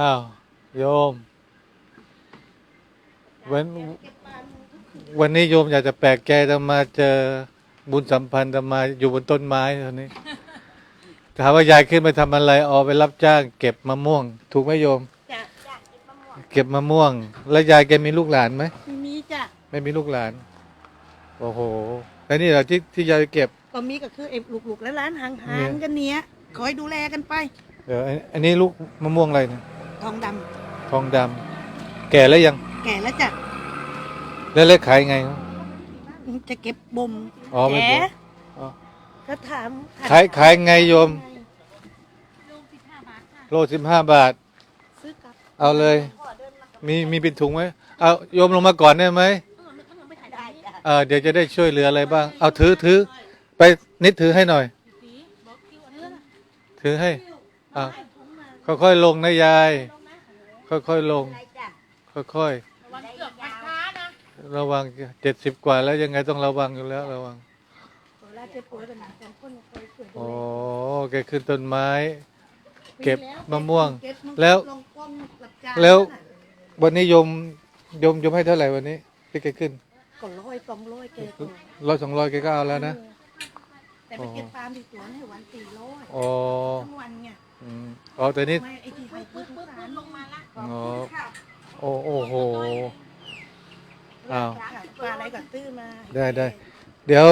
อ้าวโยม วัน วันนี้โยมอยากจะแปลกใจจะมาเจอบุญสัมพันธ์จะมาอยู่บนต้นไม้ตอนนี้ ถามว่ายายขึ้นไปทำอะไรออกไปรับจ้าง เก็บมะม่วง ถูกไหมโยม จ้ะเก็บมะม่วง แล้วยายแกมีลูกหลานไหมไม่มีจ้ะไม่มีลูกหลาน โอ้โหแล้วนี่เหรอที่ที่ยายเก็บ ก็มีก็คือไอ้ลูกๆและร้านห่เนี่างยๆกันเนี้ยคอยดูแลกันไป เดี๋ยวอันอันนี้ลูกมะม่วงอะไรเนี่ย ทองดำทองดำแก่แล้วยังแก่แล้วจ้ะแล้วเล็กขายไงครับจะเก็บบ่มอ๋อไม่แกบอกอ๋อก็ถามขายขายไงโยมโลสิบห้าบาท ซื้อกลับเอาเลย มีมีเป็นถุงไหมเอาโยมลงมาก่อนได้ไหมได้จ้ะเออเดี๋ยวจะได้ช่วยเหลืออะไรบ้าง เอาถือถือไปนิดถือให้หน่อย ถือให้อ่า ค่อยๆลงนะยาย ค่อยๆลง ค่อยๆระวังเจ็ดสิบกว่าแล้วยังไงต้องระวังอยู่แล้วระวังเวลาเจ็บป่วยกันหนักสองคนคอยช่วยดูโอ้แลแกขึ้นต้นไม้ เก็บปีแมะม่วง เก็บมะม่งแล้วลงก้มรับจ้างแล้วน่ะวันนี้โยมโยมโยมให้เท่าไหร่วันนี้ที่แกขึ้นก็ร้อยสองร้อยเกก็ร้อยสองร้อยแกก็เอาแล้วนะ แต่ไปเก็บฟาร์มที่สวนให้วันสี่ร้อยอ๋อ ทั้งวันไง อืมอ๋อแต่นี่ไม่ไอ้ที่ให้ปุ๊บปุ๊บปุ๊บลงมาละอ๋อโอ้โอ้โหอ้าวปลาอะไรก็ซื้อมาได้ได้เดี๋ยว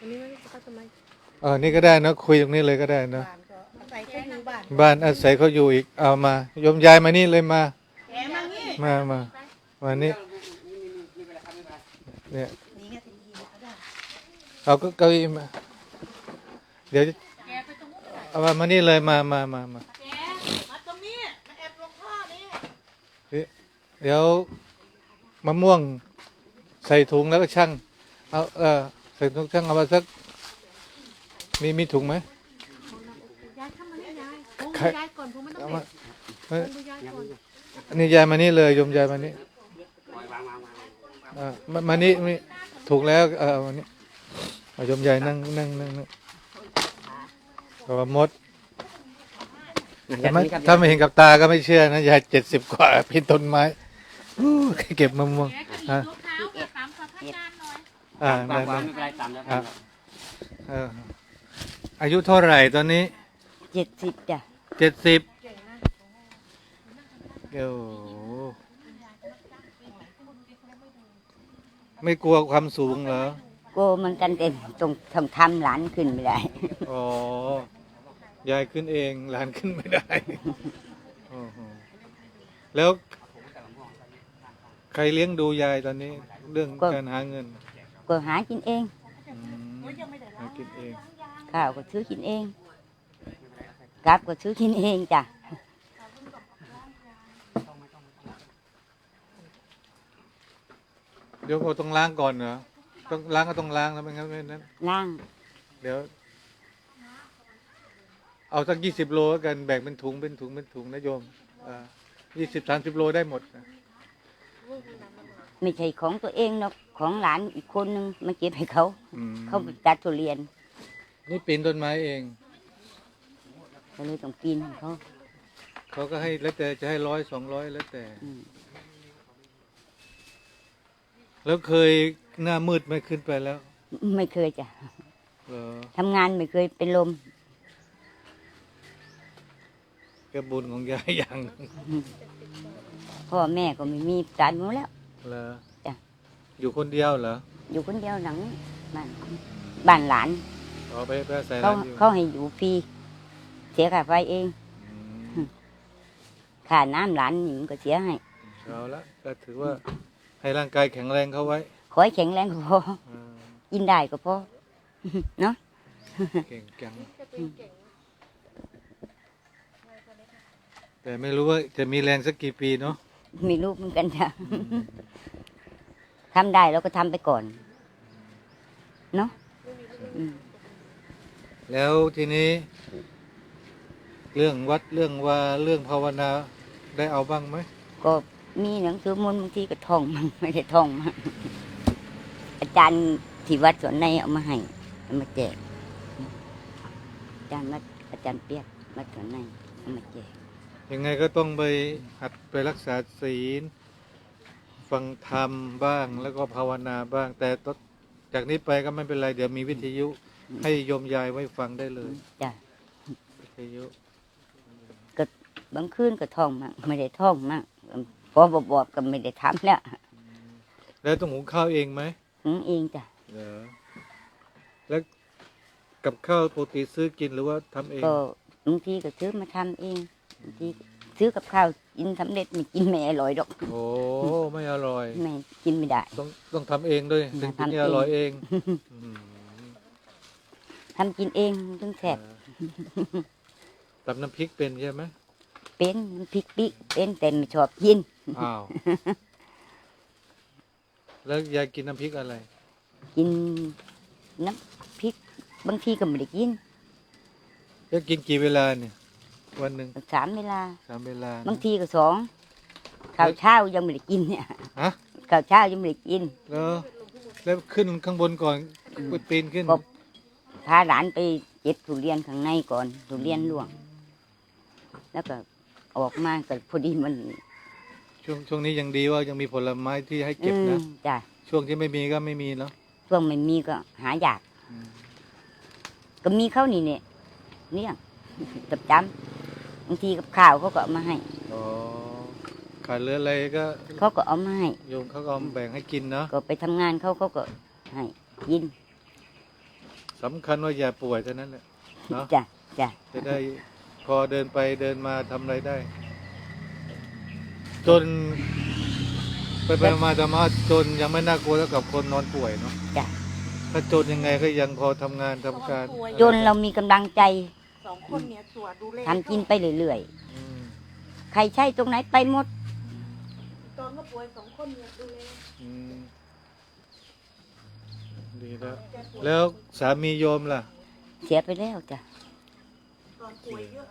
วันนี้ไม่รู้เขาทำไมเออนี่ก็ได้นะคุยตรงนี้เลยก็ได้นะบ้านก็อาศัยเขาอยู่บ้านบ้านอาศัยเขาอยู่อีกเอามาโยมยายมานี่เลยมาแกมางี้มามามานี่เนี่ยนี่ไงที่ยิงเขาได้เอาก็เก้าอี้มาเดี๋ยว เอามามานี่เลยมามามามาแกมาตรงนี้มาแอบลงท่อนี่เดี๋ยวมะม่วงใส่ถุงแล้วก็ช่างเอาเออใส่ถุงช่างเอามาสัก มีมีถุงไหมยายทำมานี่ยายผมใครยายก่อนผมไม่ต้องเอาเด็มากเอ้ยดูยายก่อนอันนี้ยายมานี่เลยโยมยายมานี่อ่ามามานี่นี่ถูกแล้วเออเอามานี่เอาโยมยายนั่งนั่งนั่งนั่ง ก็ว่ามดแต่ไม่ถ้าไม่เห็นกับตาก็ไม่เชื่อนะยายเจ็ดสิบกว่าพินต้นไม้อู้เก็บมะม่วงอะลูกเท้ากับสามสัพยานหน่อยอ่าบาได้งได้ไม่เป็นไรตามแล้วอะเอออายุเท่าไหร่ตอนนี้เจ็ดสิบจ้ะเจ็ดสิบโอ้โหไม่กลัวความสูงเหรอก็มันกันเต็มตรงทำทำหลานขึ้นไม่ได้ อ๋อ ยายขึ้นเองหลานขึ้นไม่ได้โอ้โหแล้วใครเลี้ยงดูยายตอนนี้ เรื่องการหาเงินก็หากินเอง อืมหากินเองข้าวก็ซื้อกินเองกลับก็ซื้อกินเองจ้ะเดี๋ยวเราต้องล้างก่อนเหรอต้องล้างก็ต้องล้างแล้วไม่งั้นไม่นั้นล่างเดี๋ยว เอาสักยี่สิบโลแล้วกันแบ่งเป็นถุงเป็นถุงเป็นถุงนะโยมยี่สิบสามสิบโลได้หมดนะไม่ใช่ของตัวเองหรอกของหลานอีกคนนึงมาเก็บให้เขา อืมเขาไปตัดทุเรียนนี่ปีนต้นไม้เอง ก็เลยต้องกินให้เขาเขาก็ให้แล้วแต่จะให้ร้อยสองร้อยแล้วแต่ อืมแล้วเคยหน้ามืดไหม่ขึ้นไปแล้วไม่เคยจ้ะเหรอทำงานไม่เคยเป็นลม แกบุญของยายอย่างหนึ่งพ่อแม่ก็ไม่มีตายหมดแล้ว เหรอจ้ะ อยู่คนเดียวเหรออยู่คนเดียวหลังบ้านบ้านหลานอ๋อไปไปใส่เขาร้านอยู่เขาให้อยู่ฟรีเสียค่าไฟเองอืมค่าน้ำหลานนี่มันก็เสียให้เอาละก็ถือว่าให้ร่างกายแข็งแรงเข้าไว้ขอให้แข็งแรงก็พออ่ากินได้ก็พอเนาะเก่งจัง แต่ไม่รู้ว่าจะมีแรงสักกี่ปีเนาะไม่รู้เหมือนกันจ้ะทำได้เราก็ทำไปก่อน เนาะอืมแล้วทีนี้ เรื่องวัดเรื่องว่าเรื่องภาวนาได้เอาบ้างไหมก็มีหนังสือมนต์บางทีก็ท่องมั่งไม่ได้ท่องมั่งอาจารย์ที่วัดสวนในเอามาให้เอามาแจกอาจารย์วัดอาจารย์เปียกวัดสวนในเอามาแจก ยังไงก็ต้องไปหัดไปรักษาศีล ฟังธรรมบ้างแล้วก็ภาวนาบ้าง แต่ตจากนี้ไปก็ไม่เป็นไรเดี๋ยวมีวิทยุให้โยมยายไว้ฟังได้เลยจ้ะวิทยุบางคืนก็ท่องมั่งไม่ได้ท่องมั่งพอบบอกก็ไม่ได้ทำแล้วแล้วต้องหุงข้าวเองไหมหุงเองจ้ะเหรอแล้วกับข้าวปกติซื้อกินหรือว่าทำเองก็บางทีก็ซื้อมาทำเองบาง ทีซื้อกับข้าวกินสำเร็จไม่กินไม่อร่อยหรอกโอ้ไม่อร่อย ไม่กินไม่ได้ ต้องต้องทำเองด้วยถึงทำเองจะอร่อยเองอืมทำกินเองถึงแซ่บตำน้ำพริกเป็นใช่ไหมเป็นน้ำพริกปิเป็นแต่ไม่ชอบกินอ้าวแล้วยายกินน้ำพริกอะไร กินน้ำพริกบางทีก็ไม่ได้กินแล้วกินกี่เวลาเนี่ย วันหนึ่งสามเวลาสามเวลานะ บางทีก็สองข้าวเช้ายังไม่ได้กินเนี่ยฮะ ข้าวเช้ายังไม่ได้กิน แล้วแล้วขึ้นข้างบนก่อนไปปีนขึ้นก็พาหลานไปเก็บทุเรียนข้างในก่อนทุเรียนล่วง แล้วก็ออกมาก็พอดีมันช่วงช่วงนี้ยังดีว่ายังมีผลไม้ที่ให้เก็บอืนะมจ้ะช่วงที่ไม่มีก็ไม่มีเนาะช่วงไม่มีก็หายาก อืมก็มีเข้าวนี่เนี่ยเนี่ยประจำ บางทีกับข้าวเขาก็เอามาให้ อ๋อขาดเหลืออะไรก็เขาก็เอามาให้ โยมเขาก็เอามาแบ่งให้กินเนาะก็ไปทำงานเขาเขาก็ให้กินสำคัญว่าอย่าป่วยเท่านั้นแหละ เนาะ จ้ะจ้ะจะได้พอเดินไปเดินมาทำอะไรได้ จน ไปไปมาธรรมาจนยังไม่น่ากลัวเท่ากับคนนอนป่วยเนาะจ้ะถ้าจนยังไงก็ยังพอทำงานทำการจนเรามีกำลังใจ สองคนเนี่ยตัวดูแลทำกินไปเรื่อยอืมๆ ใครใช่ตรงไหนไปหมด ตอนก็ป่วยสองคนเนี่ยดูแลอืมดีแล้วแล้วสามีโยมล่ะ เสียไปแล้วจ้ะ ตอนป่วยเยอะ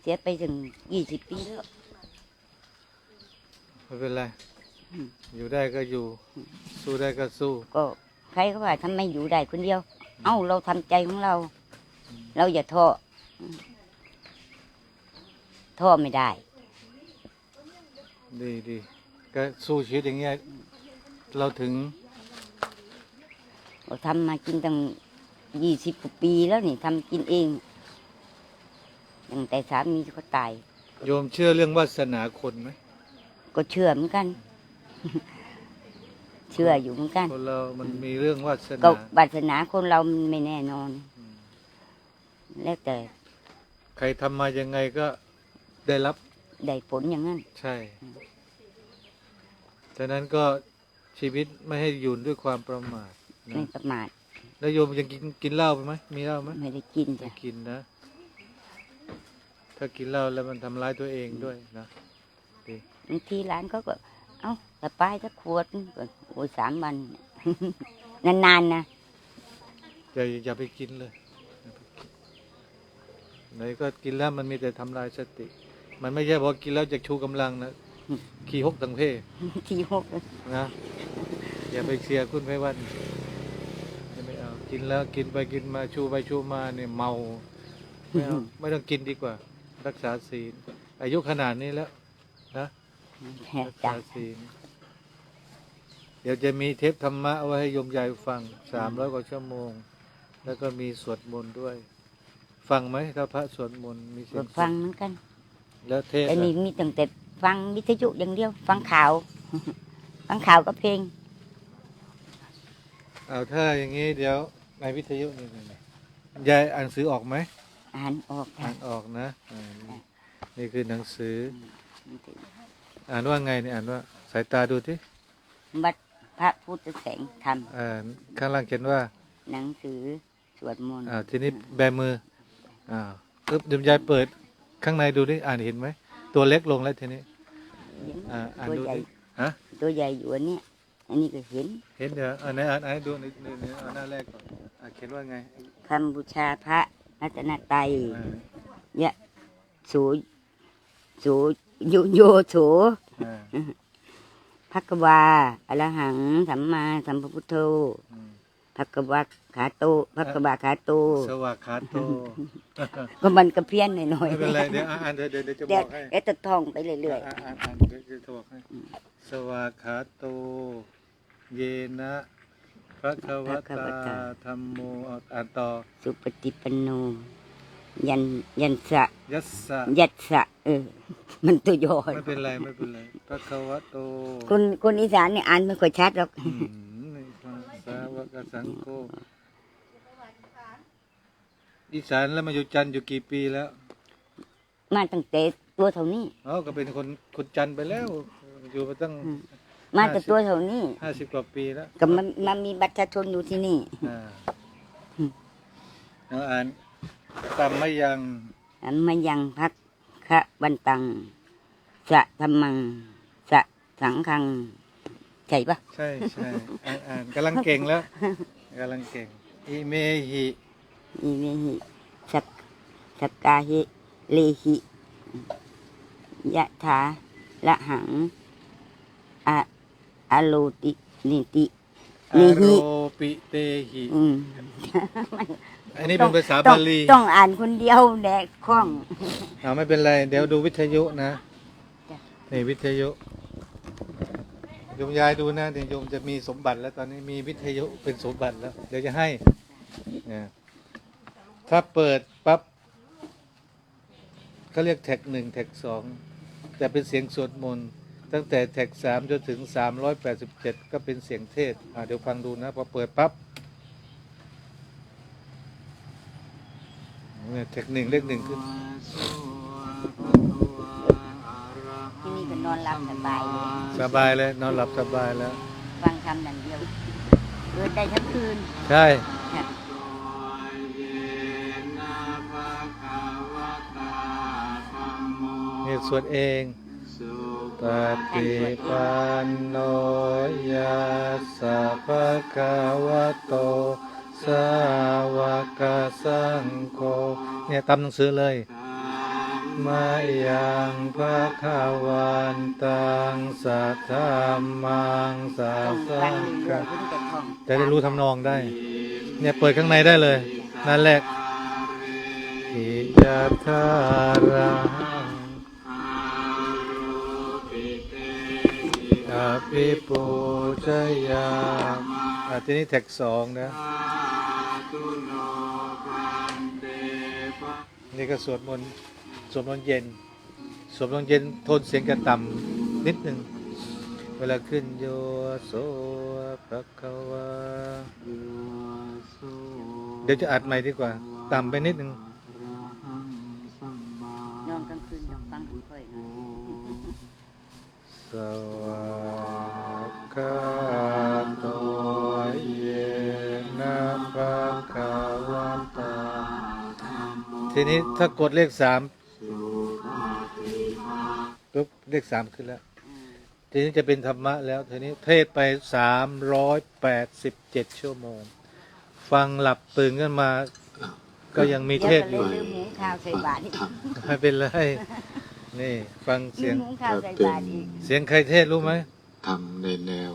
เสียไปถึงยี่สิบปีแล้ว ไม่เป็นไร อืมอยู่ได้ก็อยู่ สู้ได้ก็สู้ ก็ใครก็ว่าทำไมอยู่ได้คนเดียว เอ้าเราทำใจของเรา เราอย่าท้อท้อไม่ได้ ดีดีก็สู้ชีวิตอย่างเงี้ยเราถึงเราทำมากินตั้งยี่สิบกว่าปีแล้วนี่ทำกินเองตั้งแต่สามีเขาตาย โยมเชื่อเรื่องวาสนาคนไหมก็เชื่อเหมือนกัน เชื่ออยู่เหมือนกัน คนเรา มันมีเรื่องวาสก็นาวาสนาคนเรามันไม่แน่นอนแล้วแต่ใครทำมายังไงก็ได้รับได้ผลอย่างนั้น ใช่ฉะนั้นก็ชีวิตไม่ให้อยู่ด้วยความประมาทไม่นะประมาทแล้วโยมยังกินกินเหล้าไปไหมมีเหล้าไหม ไม่ได้กินไม่จ้ะกินนะ ถ้ากินเหล้าแล้วมันทำร้ายตัวเองด้วยนะบางทีร้านเขาก็ เอ้าสปายสักขวดก็โอ้ยสามวัน นานๆนะอย่าอย่าไปกินเลยอย่าไปกินไหนก็กินแล้วมันมีแต่ทำลายสติ มันไม่ใช่พอกินแล้วจะชูกำลังนะขี่หกตังเพทีหกนะอย่าไปเชียร์คุณไพวันอย่าไม่เอากินแล้วกินไปกินมาชูไปชูมาเนี่ยเมาไม่เอาไม่ต้องกินดีกว่า รักษาศีลอายุขนาดนี้แล้วนะรัก จ้ะษาศีลเดี๋ยวจะมีเทปธรรมะเอาไว้ให้โยมยายฟังสามร้อยกว่าชั่วโมง แล้วก็มีสวดมนต์ด้วย ฟังไหมถ้าพระสวดมนต์มีเสียก็งฟังเหมือนกัน แล้วเทศแต่ล่ะนี่มีตั้งแต่ฟังวิทยุอย่างเดียว ฟังข่าว ฟังข่าวก็เพลงเอาถ้าอย่างนี้เดี๋ยวในวิทยุนี่นี่นี่ยายอ่านหนังสือออกไหมอ่านออกอ่าค่ะนออกนะอ่านี่นี่คือหนังสือ อ่านว่าไงเนี่ยอ่านว่าสายตาดูที่วัดพระพุทธแสงธรรมอ่าข้างล่างเขียนว่า หนังสือสวดมนต์อ่าทีนี้แบมืออ่าปึ๊บเดี๋ยวยายเปิดข้างในดูดิอ่านเห็นไหมตัวเล็กลงแล้วทีนี้อ่าอ่านตัวดูใหญ่ดิฮะตัวใหญ่อยู่อันเนี้ยอันนี้ก็เห็นเห็นเดี๋ยวอ่านไหนอ่านอ่านให้ดูนี่นี่นี่เอาหน้าแรกก่อนอ่าเขียนว่าไงคำบูชาพระรัตนตรัยอ่าเนี่ยสูสู โยโยโสอ่าพักวาอรหัง สัมมาสัมพุทโธอืมพพักกวาขาโตพักกวาขาโต สวากขาโตก็มันก็เพี้ยนหน่อยไม่ๆเป็นไรเดี๋ยวอ่านเดี๋ยวเดี๋ยวเดี๋ยวจะบเดี๋ยวอกให้เดี๋ยวจะท่องไปเรื่อยอ่านอ่านอ่านเดี๋ยวจะบอกให้สวากขาโต เยนะพระควตาธรรมโมเอาอ่านต่อๆ สุปฏิปันโน ยันยันสะยัสสะยัดสะเออ มันตัวย่อไม่เป็นไรไม่เป็นไรพระควโตคนคนอีสานเนี่ยอ่านไม่ค่อยชัดหรอกอืมในฟังสาวกสังโฆอีสานแล้วมาอยู่จันทร์อยู่กี่ปีแล้วมาตั้งแต่ตัวเท่านี้อ๋อก็เป็นคนคนจันทร์ไปแล้ว อยู่มาตั้งอืมมาแต่ตัวเท่านี้ห้าสิบกว่าปีแล้วก็มันมันมีบัตรประชาชนอยู่ที่นี่อ่าเอาอ่าน ตามไม่ยังอันมายังพักคะบันตัง สะธรรมัง สะสังคัง ใช่ปะใช่ใช่อ่านอ่านกำลังเก่งแล้วกำลังเก่งอิเมหิอีเมหิสักสักกาหิเลหิยะถาละหังอะอะโลตินิติอนี่โรหิปิเตหิ อืม อันนี้เป็นภาษาต้อบางลีต้องอ่านคนเดียวแดกคล่องเอาไม่เป็นไร เดี๋ยวดูวิทยุนะจ้ะนี่วิทยุโยมยายดูนะเดี๋ยวโยมจะมีสมบัติแล้วตอนนี้มีวิทยุเป็นสมบัติแล้ว เดี๋ยวจะให้เนี่ยถ้าเปิดปั๊บเขาเรียกแท็กหนึ่งแท็กสองแต่เป็นเสียงสวดมนต์ตั้งแต่แท็กสามจนถึงสามร้อยแปดสิบเจ็ดก็เป็นเสียงเทศอ่าเดี๋ยวฟังดูนะพอเปิดปั๊บ เนี่ยแท็กหนึ่งเลขหนึ่งขึ้นที่นี่ก็นอนหลับสบายเลยสบายเลยนอนหลับสบายแล้ว ฟังคำอย่างเดียวเกิดได้ทั้งคืน ใช่ค่ะนี่สวดเองปฏิปันโนยัสสะภะคะวะโต สาวกสังโฆเนี่ยตามหนังสือเลยมายังพระคาวันตังสัทธามังสัต้องสสัฟังกะอยๆเพื่อจะได้รู้ทำนองได้ เนี่ยเปิดข้างในได้เลย นั่นแหละอิยะทารังอภิปูชยาอะ ทีนี้แท็กสองนะ นี่ก็สวดมนต์สวดมนต์เย็น สวดมนต์เย็นโทนเสียงจะต่ำนิดหนึ่ง เวลาขึ้นโยโสภะคะวาเดี๋ยวจะอัดใหม่ดีกว่า ต่ำไปนิดหนึ่งนอนกลางคืนต้องฟังค่อยๆนะสวาก ทีนี้ถ้ากดเลขสามปุ๊บเลขสามขึ้นแล้ว ทีนี้จะเป็นธรรมะแล้ว ทีนี้เทศไปสามร้อยแปดสิบเจ็ดชั่วโมง ฟังหลับตื่นขึ้นมา ก็ยังมีเทศอยู่ลืมหุงข้าวใส่บาตรอีกไม่เป็นไร นี่ ฟังเสียมงหุงข้าวใส่บาตรอีกเสียงใครเทศรู้ไหม ทำในแนว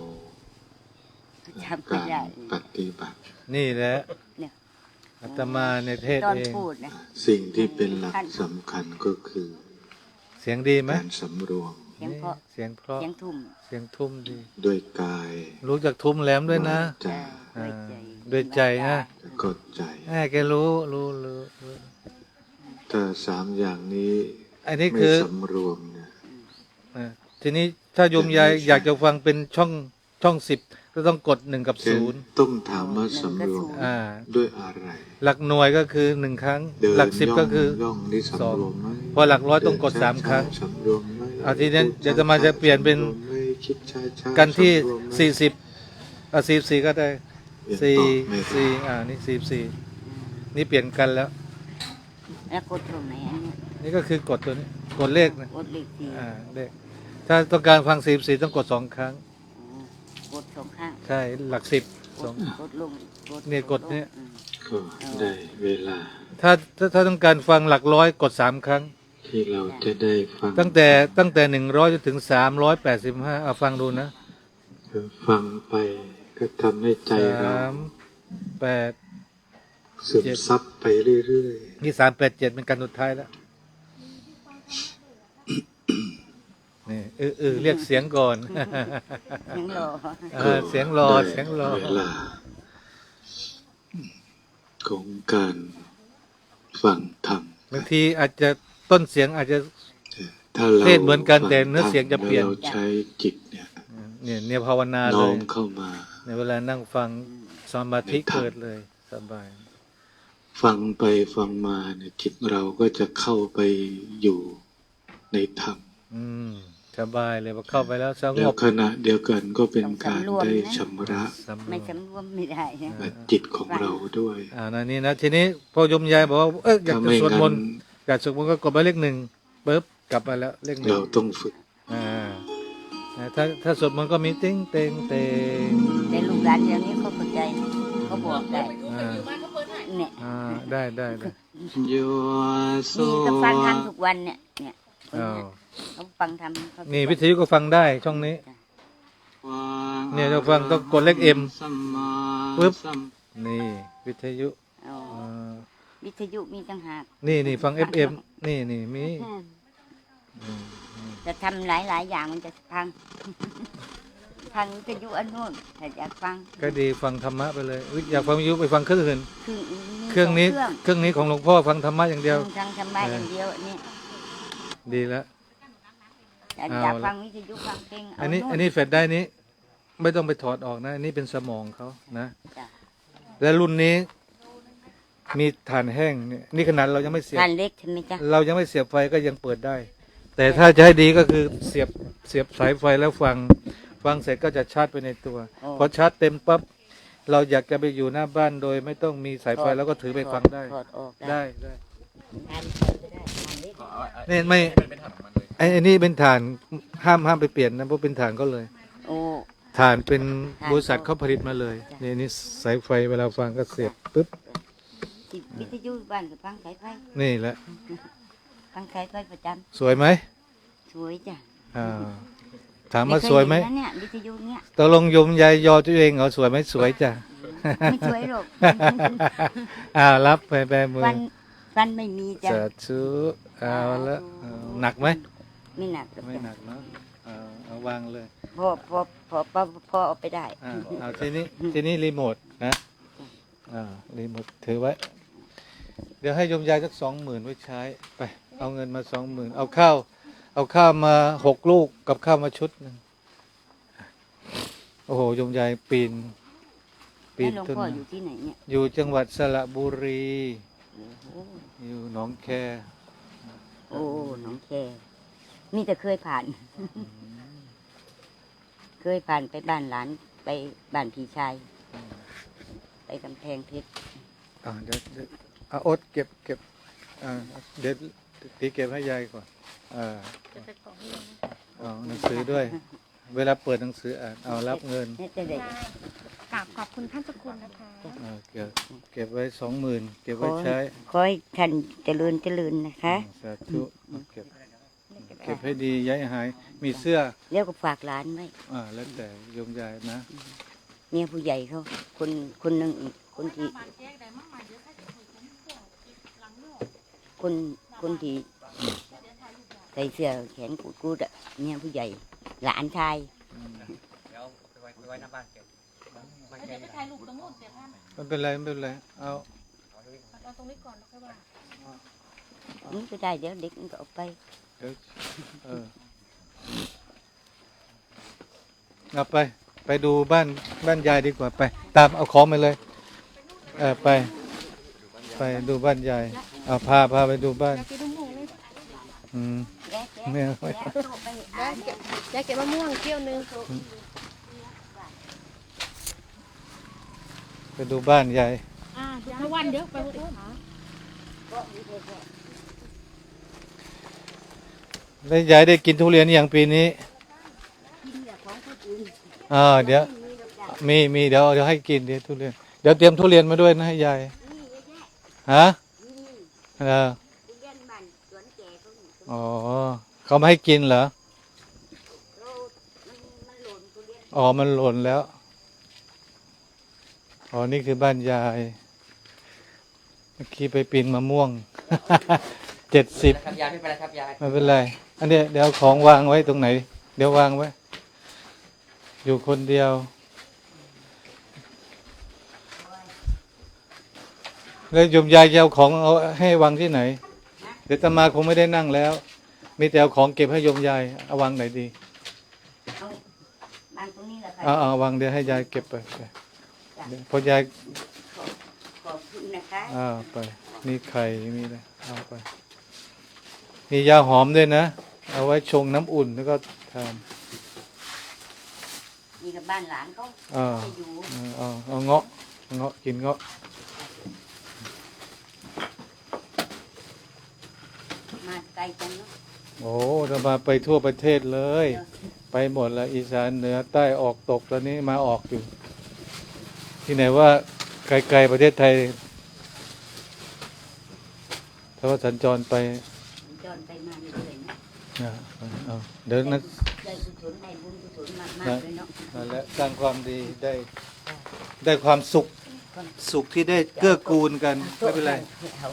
จำไม่การได้ปฏิบัติ นี่แหละ อาตมาในเทศตอนเอง พูดนะสิ่งที่เป็นหลักสำคัญก็คือเสียงดีไหมการสำรวมเสียงเพราะเสียงเพราะเสียงทุ่มเสียงทุ่มดีด้วยกายรู้จักทุ่มแหลมด้วยนะใจด้วยอ่าใจด้วยใจนะและกดใจ แม่แกรู้รู้รู้รู้ถ้าสามอย่างนี้อันนี้ไม่คือสำรวมเนี่ย อ่าทีนี้ถ้าโยมยายอยากจะฟังเป็นช่องช่องสิบ ก็ต้องกดหนึ่งกับเช่นศูนย์ต้องถามว่าสำรวมอ่าด้วยอะไร หลักหน่วยก็คือหนึ่งครั้งเดินหลักสิบย่องก็คือย่องนี่สองสำรวมไหมพอหลักร้อยต้องกดเนสามครั้งช้ๆสำรวมไหมเอาทีนี้เดี๋ยวจะมาจะเปลี่ยนเป็นสำรวมไหมคิดช้าๆกันที่สำรวมไหมสี่สิบอะสี่สี่ก็ได้เปลี่ยนสี่ต่อไม่ได้สี่อ่านี่สี่สี่นี่เปลี่ยนกันแล้วแล้วกดตรงไหนอันเนี้ยนี่ก็คือกดตัวนี้กดเลขนะกดเลขสี่อ่าเลขถ้าต้องการฟังสี่สี่ต้องกดสองครั้งอ๋อ กดสองข้างใช่หลักสิบกสอดงกดลงกดเนี่ยกดเนี่ย อืมก็ได้เวลาถ้าถ้าถ้าต้องการฟังหลักร้อยกดสามครั้ง ที่เราจะได้ฟังตั้งแต่ตั้งแต่หนึ่งร้อยจนถึงสามร้อยแปดสิบห้าเอาฟังดูนะฟังไปก็ทำให้ใจเราสามแปดซึมซับไปเรื่อยนี่สามแปดเจ็ดเป็นการสุดท้ายแล้ว นี่เออเออเรียกเสียงก่อนยังรอเออเสียงรอได้เสียงรอ เวลาของการฟังธรรมบางทีอาจจะต้นเสียงอาจจะถ้าเราเทศเหมือนกันแต่เนื้อเสียงจะเปลี่ยนฟังธรรมแวเราใช้จิตเนี่ยเนี่ยเนี่ยภาวนาเลน้อยมเข้ามา ในเวลานั่งฟังสมาธิเกิดเลยสบาย ฟังไปฟังมาเนี่ยจิตเราก็จะเข้าไปอยู่ในธรรม อืม สบายเลยพอเข้าไปแล้วสงแล้วบขณะเดียวกันก็เป็นการได้ชำระสำรไม่วมสำรวมไม่ได้นะจิตของเราด้วยอ่านั่นนี่นะทีนี้พอยมยายบอกว่าเอออยากถ้าจะไม่สวดมงั้นนต์อยากสวดมนต์ก็กดไปเลขหนึ่งปุ๊บกลับมาแล้วเลขหนึ่เรางต้องฝึกอ่าอ่าถ้าถ้าสวดมนต์ก็มีติ้งเต็งเต็งแต่ลูกหลานเดี๋ยวนี้เขาเข้าใจเขาบอกได้อ่าเนี่ยอ่าได้ได้ได้โยโสนี่ก็ฟังทำทุกวันเนี่ยเนี่ยคนอ้า เนี่วยเขาฟังทำเขาทุกนี่วัวิทยุก็ฟังได้ช่องนี้ เนี่ยเราฟังต้องกดเลข M ปึ๊บนี่ วิทยุอ๋ออ่าวิทยุมีต่างหากนี่นี่ฟัง FM นี่นี่มีอืมจะทำหลายหลายๆอย่างมันจะพัง พังวิทยุอันนู้นแต่อยากฟังก็ดีฟังธรรมะไปเลยอุ๊ยอยากฟังวิทยุไปฟังเครื่องอื่นคือเครื่องนี้เครื่องเครื่องนี้ของหลวงพ่อฟังธรรมะอย่างเดียวทางธรรมะอย่างเดียวนี่ดีแล้ว อยากเอาอยากละ ฟังวิทยุฟังเพลงอันนี้เาอันนี้เฟดได้นี้ ไม่ต้องไปถอดออกนะ อันนี้เป็นสมองเขานะ จ้ะและรุ่นนี้มีถ่านแห้งเนี่ยนี่ขนาดเรายังไม่เสียบบ้านเล็กใช่ไหมจ๊ะเรายังไม่เสียบไฟก็ยังเปิดได้ แต่ถ้าจะให้ดีก็คือเสียบเสียบสายไฟแล้วฟัง ฟังเสร็จก็จะชาร์จไปในตัว โอ้พอชาร์จเต็มปั๊บเราอยากจะไปอยู่หน้าบ้านโดย ไม่ต้องมีสายไฟแล้วก็ถือไปฟังได้ ถอดออกได้ได้ทานเปิดไม่ได้ทานเล็ก นี่ไม่ ไอ้ไอ้นี่เป็นฐานห้ามห้ามไปเปลี่ยนนะเพราะเป็นฐานก็เลยโอ้ ฐานเป็นฐานบริษัทเขาผลิตมาเลยจ้ะนี่นี่สายไฟเวลาฟังก็เสียบปุ๊บที่วิทยุบ้านก็ฟังสายไฟนี่แหละฟังสายไฟประจสวยไหมำสวยจ้ะอ่าถามว่าสวยไหมเคเนนะเนี่ยวิทยุเนี่ยตกลงยมยายยอตัวเองเหรอสวยไหมสวยจ้ะ ไม่สวยหรอกอ้าวรับไปแบมือฟันฟันไม่มีจ้ะสาธุเอาละเอาหนักไหม ไม่หนักหรอกไม่จ้ะหนักเนาะเอาเอาวางเลยพอพอพอพอพอเอาไปได้ อ่าเอาทีนี้ทีนี้รีโมทนะอ่ารีโมทถือไว้ เดี๋ยวให้ยมยายสักสองหมื่นไว้ใช้ไป เอาเงินมาสองหมื่นเอาข้าว เอาข้าวมาหกลูกกับข้าวมาชุดหนึ่งโอ้โหยมยายปีน ปีแล้วนหลวงต้นพ่อไม้อยู่ที่ไหนเนี่ยอยู่จังหวัดสระบุรี โอ้โหอยู่หนองแค โอ้หน้องแค มีแต่เคยผ่าน เคยผ่านไปบ้านหลานไปบ้านพี่ชาย ไปกำแพงเพชรอ่าเดี๋ยวเดี๋ยวเอาอดเก็บเก็บอ่าเดี๋ยวตีเก็บให้ยายก่อนอ่าเอาหนังสือด้วย เวลาเปิดหนังสืออ่านเอารับเงินเนี่ยจะได้กราบขอบคุณท่านเจ้าคุณนะคะ อ่าเก็บเก็บไว้สองหมื่นเก็บไว้ใช้ขอให้ท่านเจริญเจริญนะคะ สาธุเก็บเก็บ ให้ดีอย้ายหาย มีเสื้อเดี๋ยวก็ฝากหลานไว้อ่าแล้วแต่โยมยายนะเนี่ยผู้ใหญ่เขา คนคนหนึ่งอีกคนที่คนคนที่ใส่เสื้อแขนกูดกูดๆอะเนี่ยผู้ใหญ่ หลานชาย เดี๋ยวไปถ่ายรูปตรงนู้นเดี๋ยวท่านไม่เป็นไรไม่เป็นไร เอาเอาตรงนี้ก่อนแล้วค่อยว่า นี่ก็ได้เดี๋ยวเด็กมันก็เอาไปเดี๋ยวเออเอาไป ไปดูบ้านบ้านยายดีกว่าไป ตามเอาของไปเลย เออไป ไปดูบ้านยายเอาพาพาไปดูบ้านกินมะม่วงเลยอืมแกะแกะไม่เอาแกะเอาไปอ่านยายเก็บมะม่วงเกี้ยวนึงไปดูบ้านยาย อ่าเดี๋ยววันเดี๋ยวไปพูด หาแล้วยายได้กินทุเรียนอย่างปีนี้อ่าเดี๋ยวมีมีเดี๋ยวเดี๋ยวให้กินเดี๋ยวทุเรียนเดี๋ยวเตรียมทุเรียนมาด้วยนะให้ยายฮะเออทุเรียนบ้านสวนแกเขานี่อ๋อเขาไม่ให้กินเหรอเรามันมันหล่นทุเรียนอ๋อมันหล่นแล้วอ๋อนี่คือบ้านยายเมื่อกี้ไปปีนมะม่วงเจ็ดสิบครับยายไม่เป็นไร ครับยายไม่เป็นไรอันเนี้ยเดี๋ยวเอาของวางไว้ตรงไหน เดี๋ยววางไว้ อยู่คนเดียว แล้วโยมยายจะเอาของเอาให้วางที่ไหน เดี๋ยวตามาคงไม่ได้นั่งแล้ว มีแต่เอาของเก็บให้โยมยายเอาวางไหนดีเอาบางตรงนี้แหละค่ะเอาเอาวางเดี๋ยวให้ยายเก็บไปไปเดี๋ยวพอยายขอบคุณนะคะ อ่าไป มีไข่มีอะไรเอาไป มียาหอมด้วยนะ เอาไว้ชงน้ำอุ่นแล้วก็ทานนี่กับบ้านหลานเขาอ่าจะอยู่เอาเอาเอาเงาะเงาะกินเงาะมาไกลจังเนาะโอ้เรามาไปทั่วประเทศเลย ไปหมดแล้วอีสานเหนือใต้ออกตกตอนนี้มาออกอยู่ ที่ไหนว่าไกลๆประเทศไทยถ้าว่าสัญจรไป จอนไปมาเรื่อยๆนะอ่าเอาเดี๋ยวนั้นได้กุศลได้บุญกุศลมากๆเลยเนาะนั่นแหละสร้างความดีได้ ได้ความสุข สุขที่ได้เกื้อกูลกันไม่เป็นไรเอา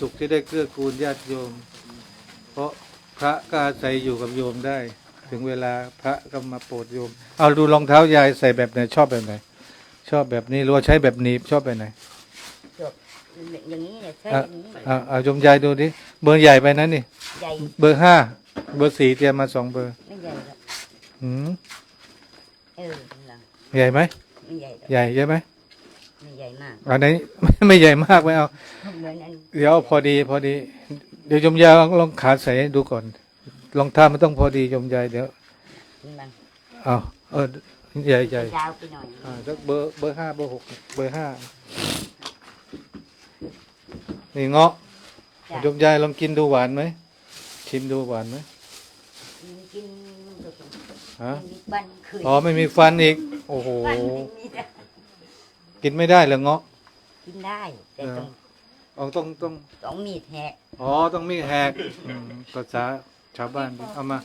สุขที่ได้เกื้อกูลญาติโยม เพราะพระก็อาศัยอยู่กับโยมได้ ถึงเวลาพระก็มาโปรดโยม เอาดูรองเท้ายายใส่แบบไหนชอบแบบไหน ชอบแบบนี้หรือว่าใช้แบบหนีบชอบแบบไหนจบ อย่างนี้เนี่ยใช่อะอย่างนี้เอาเอาโยมยายดูดิเบอร์ใหญ่ไปนั้นนี่ ใหญ่เบอร์ห้าเบอร์สี่เตรียมมาสองเบอร์ไม่ใหญ่หรอกหืมเออหลังใหญ่ไหมไม่ใหญ่หรอกใหญ่ใช่ไหมไม่ใหญ่มากอันไหน ไม่ใหญ่มากไม่เอา เหมือนอันเดี๋ยวพอดีพอดี เดี๋ยวโยมยายลองลองขาใส่ให้ดูก่อนรองเท้ามันต้องพอดีโยมยายเดี๋ยวมันเอาเออใหญ่ใหญ่ยาวไปหน่อย อ่าสักเบอร์เบอร์ห้าเบอร์หกเบอร์ห้า นี่เงาะจ้ะโยมยายลองกินดูหวานไหมชิมดูหวานไหมกินฮะมีฟันคืนอ๋อไม่มีฟันอีก โอ้โหฟันไม่มีแต่กินไม่ได้เหรอเงาะ กินได้แต่ต้องอ๋อต้องต้องต้องมีดแหกอ๋อต้องมีแหกอืมภาษาชาวบ้านดิเอามา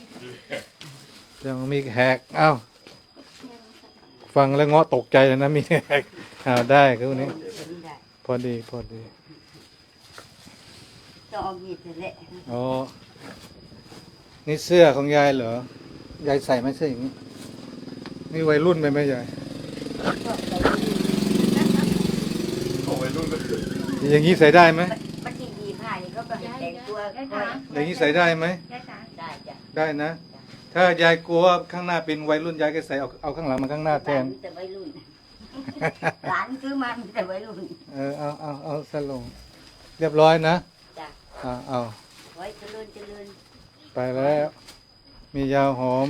ต้องมีแหกเอ้าฟังแล้วเงาะตกใจเลยนะมีแหกเอาได้คือวันนี้ กินได้พอดีพอดี ต้องเอามีดแหละอ๋อนี่เสื้อของยายเหรอ ยายใส่ไหมเสื้ออย่างนี้ นี่วัยรุ่นไปไหมยายอย่างนี้ใส่ได้ไหม มันกินดีผ้านี่เขาก็ให้แต่งตัวค่อยอย่างนี้ใส่ได้ไหมได้จ้ะได้นะ ถ้ายายกลัวว่าข้างหน้าเป็นวัยรุ่นยายก็ใส่เอาเอาข้างหลังมาข้างหน้าแทน มีแต่วัยรุ่นหลานซื้อมามีแต่วัยรุ่น เออเอาเอาเอาสลง เรียบร้อยนะจ้ะเอาเอาไว้เจริญเจริญไปแล้ว มียาหอม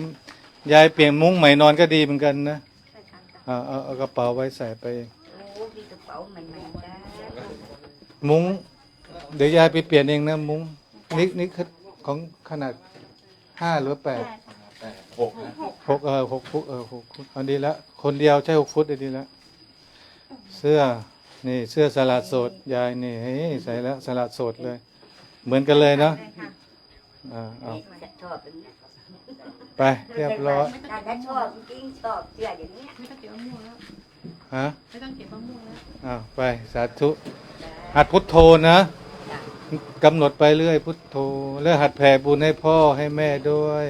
ยายเปลี่ยนมุ้งใหม่นอนก็ดีเหมือนกันนะเอาเอาเอากระเป๋าไว้ใส่ไปเองโอ้มีกระเป๋าใหม่ๆจ้ามุ้ง เดี๋ยวยายไปเปลี่ยนเองนะมุ้งนี่นี่คือของขนาดห้าหรือแปดหกหกเออหกฟุตเออหกฟุตเอาดีแล้วคนเดียวใช้หกฟุตได้ดีแล้วเสื้อนี่เสื้อสลัดโสดยายนี่เฮ้ยใส่แล้วสลัดโสดเลย เหมือนกันเลยเนาะอ่าเอานี่ชอบเป็นนี้ไปเรียบร้อยถ้าชอบจริงๆชอบเสื้ออย่างนี้ยไม่ต้องเก็บมะม่วงแล้วฮะไม่ต้องเก็บมะม่วงแล้วอ้าวไปสาธุหัดพุทโธนะกำหนดไปเรื่อยพุทโธ แล้วหัดแผ่บุญให้พ่อให้แม่ด้วย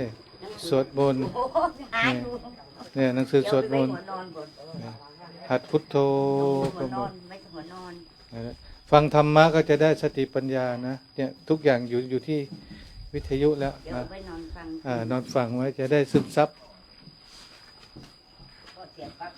สวดมนต์โอ้โหหาดูเนี่ยหนังสือสวดมนต์เดี๋ยวไปหัวนอนก่อนหัดพุทโธหัวนกำหนอด นไม่ต้องหัวนอนฟังธรรมะก็จะได้สติปัญญานะเนี่ยทุกอย่างอยู่อยู่ที่วิทยุแล้วเดี๋ยวนะไปนอนฟังอ่านอนฟังไว้จะได้ซึมซับ พอเสียบปั๊บหัวนอน